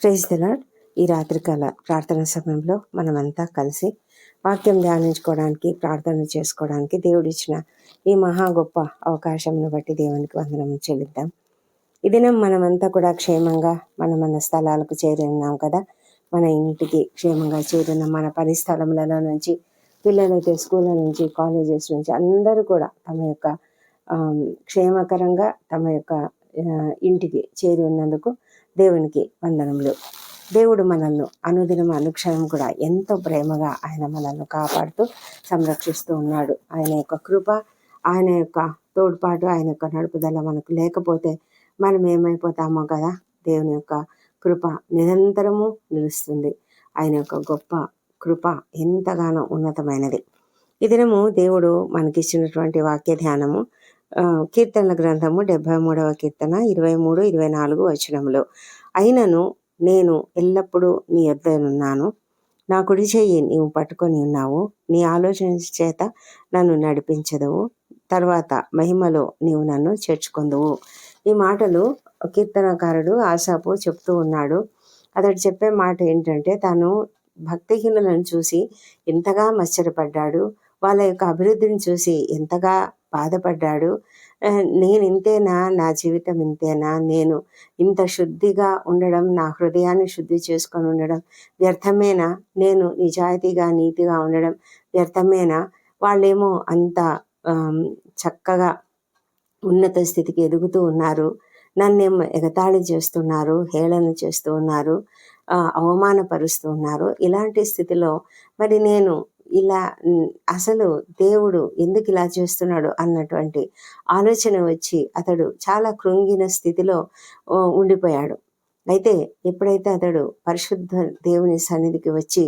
Praise the Lord ఈ రాత్రికాల ప్రార్థన సమయంలో మనమంతా కలిసి వాక్యం ధ్యానించుకోవడానికి ప్రార్థన చేసుకోవడానికి దేవుడిచ్చిన ఈ మహా గొప్ప అవకాశంను బట్టి దేవునికి వందనం చెల్లిద్దాం. ఈ దినం మనమంతా కూడా క్షేమంగా మన మన స్థలాలకు చేరి ఉన్నాం కదా. మన ఇంటికి క్షేమంగా చేరిన మన పని స్థలములలో నుంచి పిల్లలైతే స్కూళ్ళ నుంచి కాలేజెస్ నుంచి అందరూ కూడా తమ యొక్క క్షేమకరంగా తమ యొక్క ఇంటికి చేరి ఉన్నందుకు దేవునికి వందనములు. దేవుడు మనల్ని అనుదినం అనుక్షణం కూడా ఎంతో ప్రేమగా ఆయన మనల్ని కాపాడుతూ సంరక్షిస్తూ ఉన్నాడు. ఆయన యొక్క కృప ఆయన యొక్క తోడ్పాటు ఆయన యొక్క నడుపుదల మనకు లేకపోతే మనం ఏమైపోతామో కదా? దేవుని యొక్క కృప నిరంతరము నిలుస్తుంది. ఆయన యొక్క గొప్ప కృప ఎంతగానో ఉన్నతమైనది. ఈ దినము దేవుడు మనకిచ్చినటువంటి వాక్య ధ్యానము కీర్తనల గ్రంథము డెబ్బై మూడవ కీర్తన ఇరవై మూడు ఇరవై నాలుగు వచనంలో అయినను నేను ఎల్లప్పుడూ నీ యొద్దనున్నాను. నా కుడి చెయ్యి నీవు పట్టుకొని ఉన్నావు. నీ ఆలోచన చేత నన్ను నడిపించదవు. తర్వాత మహిమలో నీవు నన్ను చేర్చుకుందువు. ఈ మాటలు కీర్తనకారుడు ఆశాపు చెప్తూ ఉన్నాడు. అతడు చెప్పే మాట ఏంటంటే తాను భక్తిహీనులను చూసి ఎంతగా మత్సరపడ్డాడు వాళ్ళ యొక్క అభివృద్ధిని చూసి ఎంతగా బాధపడ్డాడు. నేను ఇంతేనా నా జీవితం ఇంతేనా? నేను ఇంత శుద్ధిగా ఉండడం నా హృదయాన్ని శుద్ధి చేసుకొని ఉండడం వ్యర్థమేనా? నేను నిజాయితీగా నీతిగా ఉండడం వ్యర్థమేనా? వాళ్ళేమో అంత చక్కగా ఉన్నత స్థితికి ఎదుగుతూ ఉన్నారు. నన్నేమో ఎగతాళి చేస్తున్నారు హేళన చేస్తూ ఉన్నారు అవమానపరుస్తూ ఉన్నారు. ఇలాంటి స్థితిలో మరి నేను ఇలా అసలు దేవుడు ఎందుకు ఇలా చేస్తున్నాడు? అన్నటువంటి ఆలోచన వచ్చి అతడు చాలా కృంగిన స్థితిలో ఉండిపోయాడు. అయితే ఎప్పుడైతే అతడు పరిశుద్ధ దేవుని సన్నిధికి వచ్చి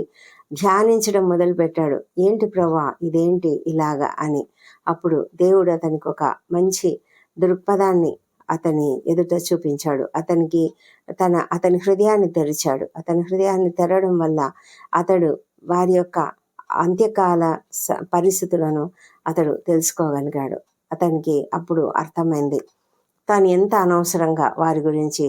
ధ్యానించడం మొదలు పెట్టాడు ఏంటి ప్రభా ఇదేంటి ఇలాగా? అని. అప్పుడు దేవుడు అతనికి ఒక మంచి దృక్పథాన్ని అతని ఎదుట చూపించాడు. అతనికి తన అతని హృదయాన్ని తెరిచాడు. అతని హృదయాన్ని తెరవడం వల్ల అతడు వారి యొక్క అంత్యకాల స- పరిస్థితులను అతడు తెలుసుకోగలిగాడు. అతనికి అప్పుడు అర్థమైంది. తాను ఎంత అనవసరంగా వారి గురించి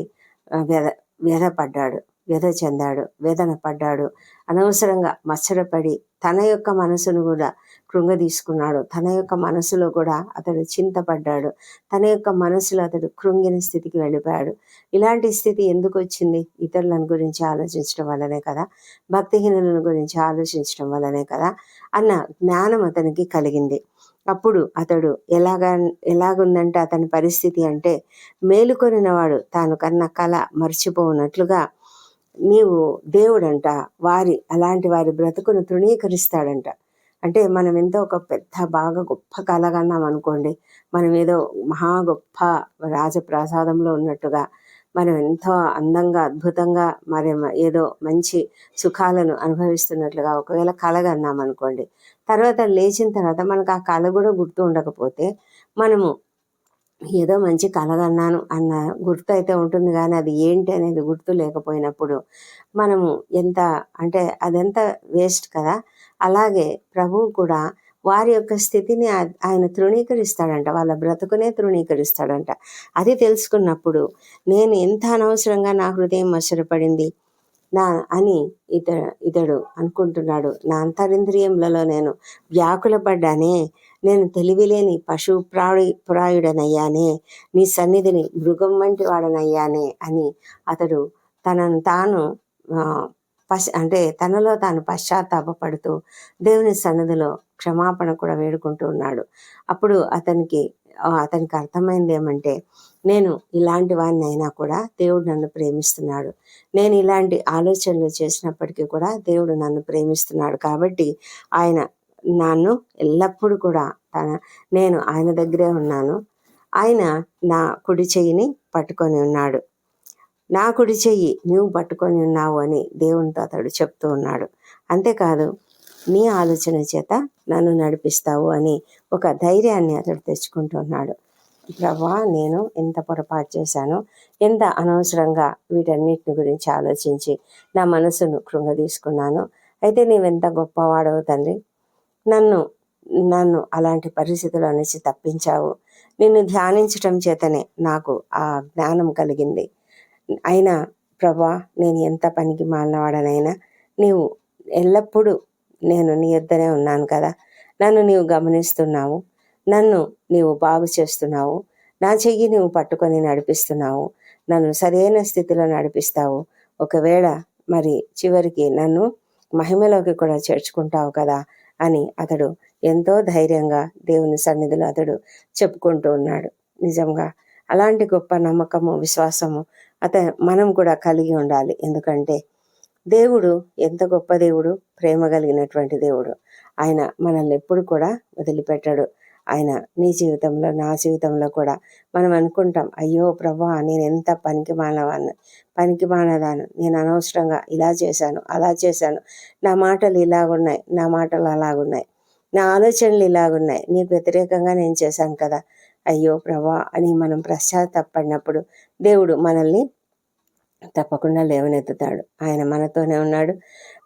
వ్యధ వ్యధపడ్డాడు వ్యధ చెందాడు వేదన పడ్డాడు అనవసరంగా మచ్చరపడి తన యొక్క మనసును కూడా కృంగదీసుకున్నాడు. తన యొక్క మనసులో కూడా అతడు చింతపడ్డాడు. తన యొక్క మనసులో అతడు కృంగిన స్థితికి వెళ్ళిపోయాడు. ఇలాంటి స్థితి ఎందుకు వచ్చింది? ఇతరులను గురించి ఆలోచించడం వల్లనే కదా? భక్తిహీనులను గురించి ఆలోచించడం వల్లనే కదా? అన్న జ్ఞానం అతనికి కలిగింది. అప్పుడు అతడు ఎలాగా ఎలాగుందంటే అతని పరిస్థితి అంటే మేలుకొనినవాడు తాను కన్న కళ మర్చిపోనట్లుగా నీవు దేవుడంట వారి అలాంటి వారి బ్రతుకును తృణీకరిస్తాడంట. అంటే మనం ఎంతో ఒక పెద్ద బాగా గొప్ప కలగన్నాం అనుకోండి. మనం ఏదో మహా గొప్ప రాజప్రసాదంలో ఉన్నట్టుగా మనం ఎంతో అందంగా అద్భుతంగా మరి ఏదో మంచి సుఖాలను అనుభవిస్తున్నట్లుగా ఒకవేళ కలగన్నాం అనుకోండి. తర్వాత లేచిన తర్వాత మనకు ఆ కళ కూడా గుర్తు ఉండకపోతే మనము ఏదో మంచి కలగన్నాను అన్న గుర్తు అయితే ఉంటుంది కానీ అది ఏంటి అనేది గుర్తు లేకపోయినప్పుడు మనము ఎంత అంటే అదంతా వేస్ట్ కదా? అలాగే ప్రభువు కూడా వారి యొక్క స్థితిని ఆయన తృణీకరిస్తాడంట వాళ్ళ బ్రతుకునే తృణీకరిస్తాడంట. అది తెలుసుకున్నప్పుడు నేను ఎంత అనవసరంగా నా హృదయం మసరపడింది? నా అని ఇత ఇతడు అనుకుంటున్నాడు. నా అంతరింద్రియంలలో నేను వ్యాకులపడ్డానే నేను తెలివిలేని పశు ప్రాణి పురాయుడనయ్యానే నీ సన్నిధిని మృగం వంటి వాడనయ్యానే అని అతడు తనను తాను పశ్ పశ అంటే తనలో తాను పశ్చాత్తాపడుతూ దేవుని సన్నిధిలో క్షమాపణ కూడా వేడుకుంటూ ఉన్నాడు. అప్పుడు అతనికి అతనికి అర్థమైంది ఏమంటే నేను ఇలాంటి వాడిని అయినా కూడా దేవుడు నన్ను ప్రేమిస్తున్నాడు. నేను ఇలాంటి ఆలోచనలు చేసినప్పటికీ కూడా దేవుడు నన్ను ప్రేమిస్తున్నాడు. కాబట్టి ఆయన నన్ను ఎల్లప్పుడూ కూడా తన నేను ఆయన దగ్గరే ఉన్నాను. ఆయన నా కుడి చెయ్యిని పట్టుకొని ఉన్నాడు. నా కుడి చెయ్యి నువ్వు పట్టుకొని ఉన్నావు అని దేవునితో అతడు చెప్తూ ఉన్నాడు. అంతేకాదు నీ ఆలోచన చేత నన్ను నడిపిస్తావు అని ఒక ధైర్యాన్ని అతడు తెచ్చుకుంటున్నాడు. ప్రభా నేను ఎంత పొరపాటు చేశాను ఎంత అనవసరంగా వీటన్నిటిని గురించి ఆలోచించి నా మనసును కృంగదీసుకున్నాను అయితే నీవెంత గొప్పవాడవు తండ్రి. నన్ను నన్ను అలాంటి పరిస్థితుల నుంచి తప్పించావు. నిన్ను ధ్యానించటం చేతనే నాకు ఆ జ్ఞానం కలిగింది. అయినా ప్రభా నేను ఎంత పనికి మాలినవాడనైనా నీవు ఎల్లప్పుడూ నేను నీ యొద్దనే ఉన్నాను కదా. నన్ను నీవు గమనిస్తున్నావు. నన్ను నీవు బాగు చేస్తున్నావు. నా చెయ్యి నీవు పట్టుకొని నడిపిస్తున్నావు. నన్ను సరైన స్థితిలో నడిపిస్తావు. ఒకవేళ మరి చివరికి నన్ను మహిమలోకి కూడా చేర్చుకుంటావు కదా అని అతడు ఎంతో ధైర్యంగా దేవుని సన్నిధిలో అతడు చెప్పుకుంటూ ఉన్నాడు. నిజంగా అలాంటి గొప్ప నమ్మకము విశ్వాసము అత మనం కూడా కలిగి ఉండాలి. ఎందుకంటే దేవుడు ఎంత గొప్ప దేవుడు ప్రేమ కలిగినటువంటి దేవుడు. ఆయన మనల్ని ఎప్పుడు కూడా వదిలిపెట్టాడు. ఆయన నీ జీవితంలో నా జీవితంలో కూడా మనం అనుకుంటాం అయ్యో ప్రభా నేను ఎంత పనికి మానవాన్ని పనికి మానదాను నేను అనవసరంగా ఇలా చేశాను అలా చేశాను. నా మాటలు ఇలాగున్నాయి నా మాటలు అలాగున్నాయి. నా ఆలోచనలు ఇలాగున్నాయి. నీకు వ్యతిరేకంగా నేను చేశాను కదా. అయ్యో ప్రభా అని మనం పశ్చాత్తాపడినప్పుడు దేవుడు మనల్ని తప్పకుండా లేవనెత్తుతాడు. ఆయన మనతోనే ఉన్నాడు.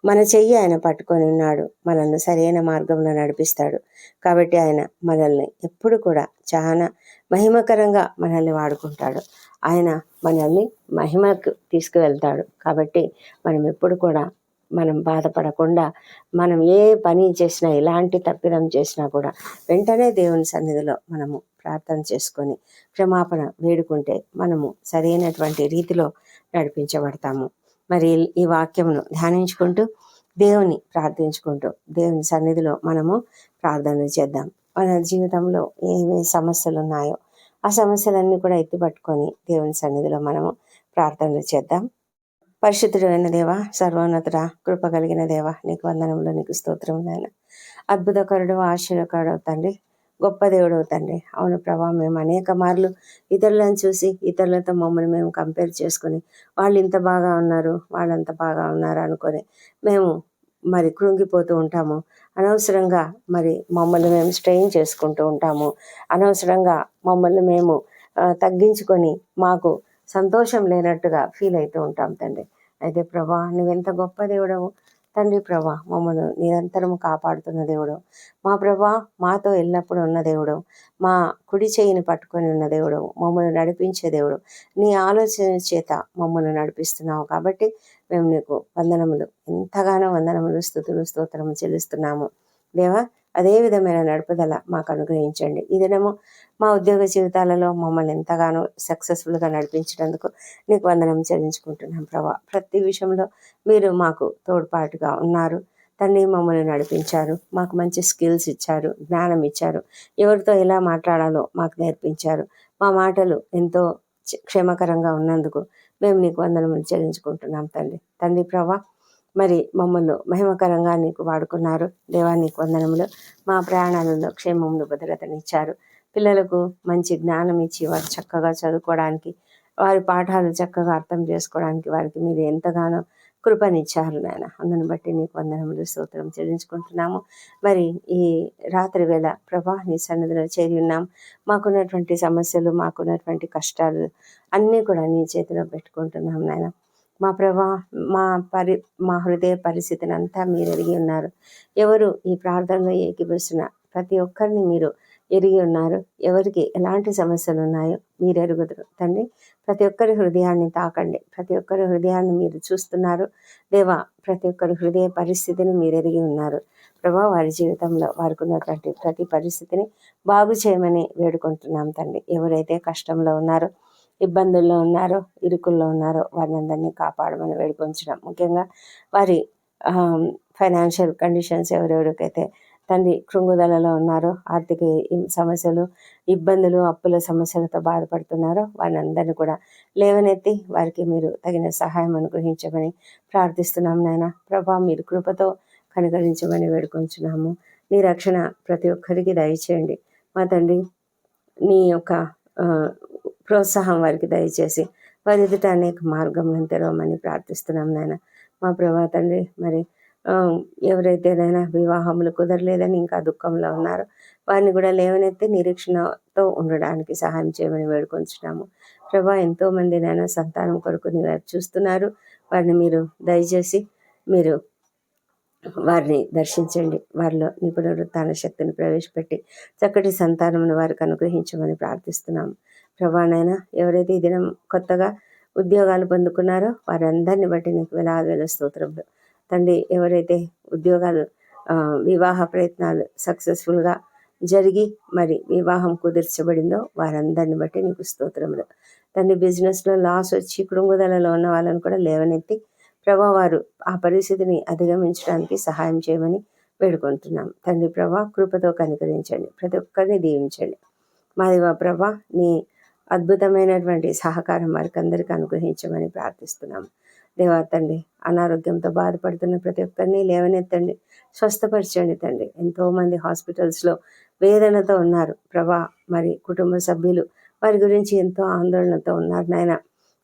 మన చెయ్యి ఆయన పట్టుకొని ఉన్నాడు. మనల్ని సరైన మార్గంలో నడిపిస్తాడు. కాబట్టి ఆయన మనల్ని ఎప్పుడు కూడా చాలా మహిమకరంగా మనల్ని వాడుకుంటాడు. ఆయన మనల్ని మహిమకు తీసుకువెళ్తాడు. కాబట్టి మనం ఎప్పుడు కూడా మనం బాధపడకుండా మనం ఏ పని చేసినా ఎలాంటి తప్పిదం చేసినా కూడా వెంటనే దేవుని సన్నిధిలో మనము ప్రార్థన చేసుకొని క్షమాపణ వేడుకుంటే మనము సరైనటువంటి రీతిలో నడిపించబడతాము. మరి ఈ వాక్యమును ధ్యానించుకుంటూ దేవుని ప్రార్థించుకుంటూ దేవుని సన్నిధిలో మనము ప్రార్థన చేద్దాం. మన జీవితంలో ఏమేమి సమస్యలు ఉన్నాయో ఆ సమస్యలన్నీ కూడా ఎత్తిపట్టుకొని దేవుని సన్నిధిలో మనము ప్రార్థనలు చేద్దాం. పరిశుద్ధుడైన దేవ సర్వోన్నతుడ కృప కలిగిన దేవ నీకు వందనంలో నీకు స్తోత్రం నాయన. అద్భుతకరుడు ఆశ్చర్యకరుడు తండ్రి గొప్ప దేవుడు తండ్రి. అవును ప్రభా మేము అనేక మార్లు ఇతరులను చూసి ఇతరులతో మమ్మల్ని మేము కంపేర్ చేసుకుని వాళ్ళు ఇంత బాగా ఉన్నారు వాళ్ళంత బాగా ఉన్నారు అనుకొని మేము మరి కృంగిపోతూ ఉంటాము. అనవసరంగా మరి మమ్మల్ని మేము స్ట్రెయిన్ చేసుకుంటూ ఉంటాము. అనవసరంగా మమ్మల్ని మేము తగ్గించుకొని మాకు సంతోషం లేనట్టుగా ఫీల్ అవుతూ ఉంటాం తండ్రి. అయితే ప్రభా నువ్వెంత గొప్ప దేవుడవు తండ్రి ప్రభా మమ్మల్ని నిరంతరం కాపాడుతున్న దేవుడు. మా ప్రభా మాతో ఎల్లప్పుడూ ఉన్న దేవుడు. మా కుడి చేయిని పట్టుకొని ఉన్న దేవుడు. మమ్మల్ని నడిపించే దేవుడు. నీ ఆలోచన చేత మమ్మల్ని నడిపిస్తున్నావు కాబట్టి మేము నీకు వందనములు ఎంతగానో వందనములు స్థుతులు స్తోత్రము చెల్లిస్తున్నాము. దేవా అదే విధమైన నడుపుదల మాకు అనుగ్రహించండి. ఈ దినము మా ఉద్యోగ జీవితాలలో మమ్మల్ని ఎంతగానో సక్సెస్ఫుల్గా నడిపించినందుకు నీకు వందనం చెల్లించుకుంటున్నాం ప్రభా. ప్రతి విషయంలో మీరు మాకు తోడ్పాటుగా ఉన్నారు. తండ్రి మమ్మల్ని నడిపించారు. మాకు మంచి స్కిల్స్ ఇచ్చారు. జ్ఞానం ఇచ్చారు. ఎవరితో ఎలా మాట్లాడాలో మాకు నేర్పించారు. మా మాటలు ఎంతో క్షేమకరంగా ఉన్నందుకు మేము నీకు వందనములు చెల్లించుకుంటున్నాం తండ్రి. తండ్రి ప్రభా మరి మమ్మల్ని మహిమకరంగా నీకు వాడుకున్నారు. దేవా నీకు వందనములు. మా ప్రయాణాలలో క్షేమములు భద్రతనిచ్చారు పిల్లలకు మంచి జ్ఞానం ఇచ్చి వారు చక్కగా చదువుకోవడానికి వారి పాఠాలు చక్కగా అర్థం చేసుకోవడానికి వారికి మీరు ఎంతగానో కృపనిచ్చారు నాయన. అందుని బట్టి నీకు వందనములు స్తోత్రం చెల్లించుకుంటున్నాము. మరి ఈ రాత్రి వేళ ప్రభా నీ సన్నిధిలో చేరి ఉన్నాం. మాకున్నటువంటి సమస్యలు మాకున్నటువంటి కష్టాలు అన్నీ కూడా నీ చేతిలో పెట్టుకుంటున్నాం నాయన. మా ప్రభా మా పరి మా హృదయ పరిస్థితిని అంతా మీరు ఎరిగి ఉన్నారు. ఎవరు ఈ ప్రార్థనలో ఏకీపిస్తున్న ప్రతి ఒక్కరిని మీరు ఎరిగి ఉన్నారు. ఎవరికి ఎలాంటి సమస్యలు ఉన్నాయో మీరు ఎరుగుదరు. తండ్రి ప్రతి ఒక్కరి హృదయాన్ని తాకండి. ప్రతి ఒక్కరి హృదయాన్ని మీరు చూస్తున్నారు. దేవా ప్రతి ఒక్కరి హృదయ పరిస్థితిని మీరు ఎరిగి ఉన్నారు. ప్రభా వారి జీవితంలో వారికి ఉన్నటువంటి ప్రతి పరిస్థితిని బాగు చేయమని వేడుకుంటున్నాం తండ్రి. ఎవరైతే కష్టంలో ఉన్నారో ఇబ్బందుల్లో ఉన్నారో ఇరుకుల్లో ఉన్నారో వారిని అందరినీ కాపాడమని వేడుకొంచడం ముఖ్యంగా వారి ఫైనాన్షియల్ కండిషన్స్ ఎవరెవరికైతే తండ్రి కృంగుదలలో ఉన్నారో ఆర్థిక సమస్యలు ఇబ్బందులు అప్పుల సమస్యలతో బాధపడుతున్నారో వారిని అందరినీ కూడా లేవనెత్తి వారికి మీరు తగిన సహాయం అనుగ్రహించమని ప్రార్థిస్తున్నాం నాయన. ప్రభా మీరు కృపతో కనుగరించమని వేడుకొంచున్నాము. నీ రక్షణ ప్రతి ఒక్కరికి దయచేయండి. మా తండ్రి నీ యొక్క ప్రోత్సాహం వారికి దయచేసి వారి ఎదుట అనేక మార్గంలో తెరవమని ప్రార్థిస్తున్నాం నాయన. మా ప్రభా తండ్రి మరి ఎవరైతేనైనా వివాహములు కుదరలేదని ఇంకా దుఃఖంలో ఉన్నారో. వారిని కూడా లేవనెత్తి నిరీక్షణతో ఉండడానికి సహాయం చేయమని వేడుకొంచున్నాము. ప్రభా ఎంతోమందినైనా సంతానం కొరకు వైపు చూస్తున్నారు. వారిని మీరు దయచేసి మీరు వారిని దర్శించండి. వారిలో నిపుణుడు తన శక్తిని ప్రవేశపెట్టి చక్కటి సంతానమును వారికి అనుగ్రహించమని ప్రార్థిస్తున్నాము. ప్రభానైనా ఎవరైతే ఈ దినం కొత్తగా ఉద్యోగాలు పొందుకున్నారో వారందరిని బట్టి నీకు వేలాది వేల స్తోత్రములు. తండ్రి ఎవరైతే ఉద్యోగాలు వివాహ ప్రయత్నాలు సక్సెస్ఫుల్గా జరిగి మరి వివాహం కుదిర్చబడిందో వారందరిని బట్టి నీకు స్తోత్రములు. తండ్రి బిజినెస్లో లాస్ వచ్చి కుడుంగుదలలో ఉన్న వాళ్ళని కూడా లేవనెత్తి ప్రభా వారు ఆ పరిస్థితిని అధిగమించడానికి సహాయం చేయమని వేడుకుంటున్నాం. తండ్రి ప్రభా కృపతో కనుకరించండి. ప్రతి ఒక్కరిని దీవించండి. మా ప్రభా నీ అద్భుతమైనటువంటి సహకారం వారికి అందరికీ అనుగ్రహించమని ప్రార్థిస్తున్నాం. దేవా తండ్రి అనారోగ్యంతో బాధపడుతున్న ప్రతి ఒక్కరిని లేవనెత్తండి స్వస్థపరచండి తండ్రి. ఎంతోమంది హాస్పిటల్స్లో వేదనతో ఉన్నారు. ప్రభా మరి కుటుంబ సభ్యులు వారి గురించి ఎంతో ఆందోళనతో ఉన్నారు నాయన.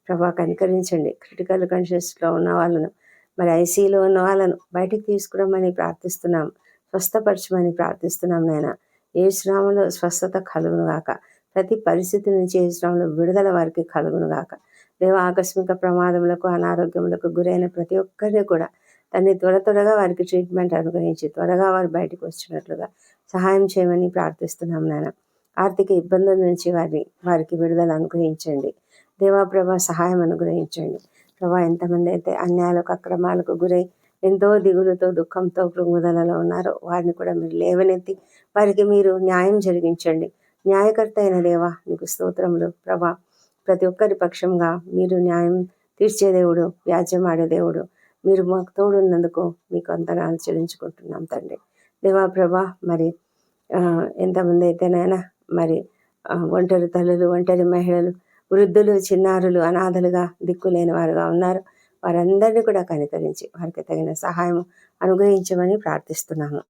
ప్రభా కనికరించండి. క్రిటికల్ కండిషన్స్లో ఉన్న వాళ్ళను మరి ఐసీలో ఉన్న వాళ్ళను బయటికి తీసుకురమ్మని ప్రార్థిస్తున్నాం. స్వస్థపరచమని ప్రార్థిస్తున్నాం నాయన. ఏ శ్రామంలో స్వస్థత కలుగును గాక. ప్రతి పరిస్థితి నుంచి ఏ శ్రామంలో విడుదల వారికి కలుగును గాక. దేవ ఆకస్మిక ప్రమాదములకు అనారోగ్యములకు గురైన ప్రతి ఒక్కరిని కూడా తన్ని త్వర త్వరగా వారికి ట్రీట్మెంట్ అనుగ్రహించి త్వరగా వారు బయటకు వచ్చినట్లుగా సహాయం చేయమని ప్రార్థిస్తున్నాం నాన్న ఆర్థిక ఇబ్బందుల నుంచి వారిని వారికి విడుదల అనుగ్రహించండి. దేవాప్రభ సహాయం అనుగ్రహించండి. ప్రభా ఎంతమంది అయితే అన్యాయాలకు అక్రమాలకు గురై ఎంతో దిగులుతో దుఃఖంతో కృంగుదలలో ఉన్నారో వారిని కూడా మీరు లేవనెత్తి వారికి మీరు న్యాయం జరిగించండి. న్యాయకర్త అయిన దేవా నీకు స్తోత్రములు. ప్రభా ప్రతి ఒక్కరి పక్షంగా మీరు న్యాయం తీర్చే దేవుడు వ్యాజ్యమాడే దేవుడు. మీరు మాకు తోడున్నందుకు మీకు అంతగా చెల్లించుకుంటున్నాం తండ్రి. దేవా ప్రభా మరి ఎంతమంది అయితేనైనా మరి ఒంటరి తల్లులు ఒంటరి మహిళలు వృద్ధులు చిన్నారులు అనాథలుగా దిక్కులేని వారుగా ఉన్నారు. వారందరినీ కూడా కనికరించి వారికి తగిన సహాయం అనుగ్రహించమని ప్రార్థిస్తున్నాము.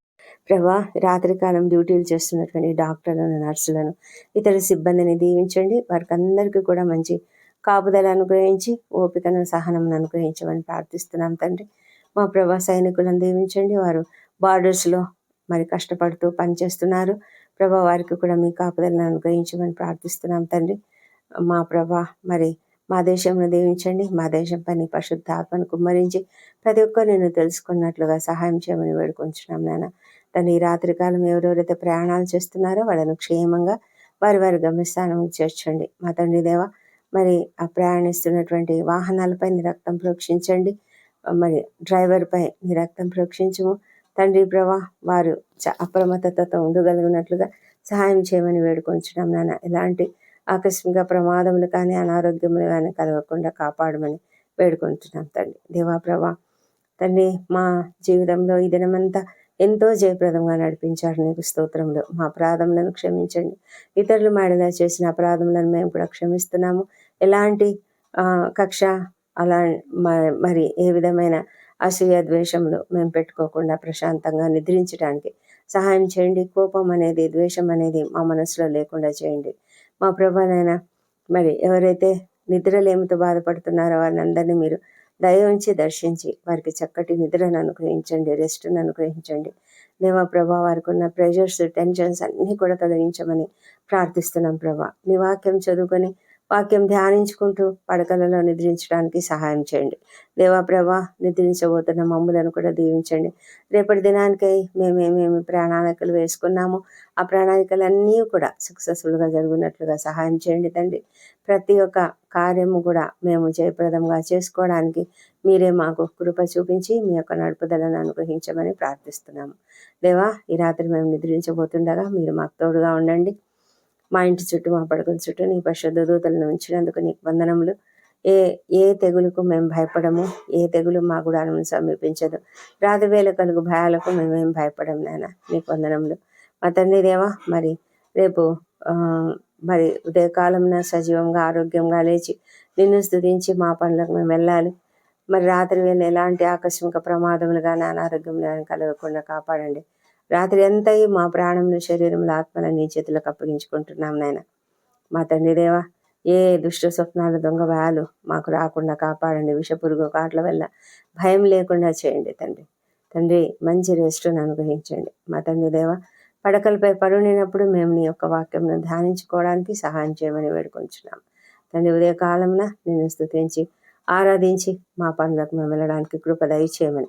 ప్రభా రాత్రికాలం డ్యూటీలు చేస్తున్నటువంటి డాక్టర్లను నర్సులను ఇతర సిబ్బందిని దీవించండి. వారికి అందరికీ కూడా మంచి కాపుదల అనుగ్రహించి ఓపికను సహనం అనుగ్రహించమని ప్రార్థిస్తున్నాం తండ్రి. మా ప్రభా సైనికులను దీవించండి. వారు బార్డర్స్లో మరి కష్టపడుతూ పనిచేస్తున్నారు. ప్రభా వారికి కూడా మీ కాపుదలను అనుగ్రహించమని ప్రార్థిస్తున్నాం తండ్రి. మా ప్రభా మరి మా దేశంలో దీవించండి. మా దేశం పని పరిశుద్ధ ఆత్మను కుమ్మరించి ప్రతి ఒక్కరు నేను తెలుసుకున్నట్లుగా సహాయం చేయమని వేడుకొంచున్నాం నాన్న తను ఈ రాత్రికాలం ఎవరెవరైతే ప్రయాణాలు చేస్తున్నారో వాళ్ళను క్షేమంగా వారి వారి గమ్యస్థానం చేర్చండి మా తండ్రి దేవ మరి ఆ ప్రయాణిస్తున్నటువంటి వాహనాలపై నీ రక్తం ప్రోక్షించండి. మరి డ్రైవర్పై నీ రక్తం ప్రోక్షించము. తండ్రి ప్రభా వారు చ- అప్రమత్తతతో ఉండగలిగినట్లుగా సహాయం చేయమని వేడుకొంచున్నాం నాన్న. ఎలాంటి ఆకస్మిక ప్రమాదములు కానీ అనారోగ్యములు కానీ కలగకుండా కాపాడమని వేడుకుంటున్నాం తండ్రి. దేవా ప్రభా తండ్రి మా జీవితంలో ఈ దినమంతా ఎంతో జయప్రదంగా నడిపించారు నీకు స్తోత్రంలో. మా అపరాధములను క్షమించండి. ఇతరులు మాడిలా చేసిన అపరాధములను మేము కూడా క్షమిస్తున్నాము. ఎలాంటి కక్ష అలా మ- మరి ఏ విధమైన అసూయ ద్వేషములు మేము పెట్టుకోకుండా ప్రశాంతంగా నిద్రించడానికి సహాయం చేయండి. కోపం అనేది ద్వేషం అనేది మా మనసులో లేకుండా చేయండి. మా ప్రభానైనా మరి ఎవరైతే నిద్రలేమితో బాధపడుతున్నారో వారిని అందరినీ మీరు దయ ఉంచి దర్శించి వారికి చక్కటి నిద్రను అనుగ్రహించండి రెస్ట్ను అనుగ్రహించండి. దేవా ప్రభా వారికి ఉన్న ప్రెషర్స్ టెన్షన్స్ అన్నీ కూడా తొలగించమని ప్రార్థిస్తున్నాం ప్రభా. నీ వాక్యం చదువుకొని వాక్యం ధ్యానించుకుంటూ పడకలలో నిద్రించడానికి సహాయం చేయండి. దేవాప్రభా నిద్రించబోతున్న మమ్ములను కూడా దీవించండి. రేపటి దినానికై మేమేమేమి ప్రణాళికలు వేసుకున్నామో ఆ ప్రణాళికలన్నీ కూడా సక్సెస్ఫుల్గా జరుగునట్లుగా సహాయం చేయండి తండ్రి. ప్రతి ఒక్క కార్యము కూడా మేము జయప్రదంగా చేసుకోవడానికి మీరే మాకు కృప చూపించి మీ యొక్క నడుపుదలను అనుగ్రహించమని ప్రార్థిస్తున్నాము. దేవా ఈ రాత్రి మేము నిద్రించబోతుండగా మీరు మాకు తోడుగా ఉండండి. మా ఇంటి చుట్టూ మా పడకల చుట్టూ నీ పరిశుద్ధ దూతలను ఉంచినందుకు నీకు వందనములు. ఏ ఏ తెగులకు మేము భయపడము ఏ తెగులు మా గుడాలను సమీపించదు. రాత్రి వేళ కలుగు భయాలకు మేమేం భయపడము నాయన నీకు వందనములు. మా తండ్రి దేవా మరి రేపు మరి ఉదయకాలంన సజీవంగా ఆరోగ్యంగా లేచి నిన్ను స్థుతించి మా పనులకు మేము వెళ్ళాలి. మరి రాత్రి వేళ ఎలాంటి ఆకస్మిక ప్రమాదములు కానీ అనారోగ్యం కానీ కలగకుండా కాపాడండి. రాత్రి అంతా మా ప్రాణంలో శరీరంలో ఆత్మల నీ చేతులకు అప్పగించుకుంటున్నాం నాయన. మా తండ్రి దేవా ఏ దుష్ట స్వప్నాలు దొంగ భయాలు మాకు రాకుండా కాపాడండి. విషపురుగు కాట్ల వల్ల భయం లేకుండా చేయండి తండ్రి. తండ్రి మంచి రెస్ట్ను అనుగ్రహించండి. మా తండ్రి దేవ పడకలపై పడునినప్పుడు మేము నీ యొక్క వాక్యంను ధ్యానించుకోవడానికి సహాయం చేయమని వేడుకొంచున్నాం. తండ్రి ఉదయకాలంన నిన్ను స్తుతించి ఆరాధించి మా పనులకు మేము వెళ్ళడానికి కృప దయచేయమని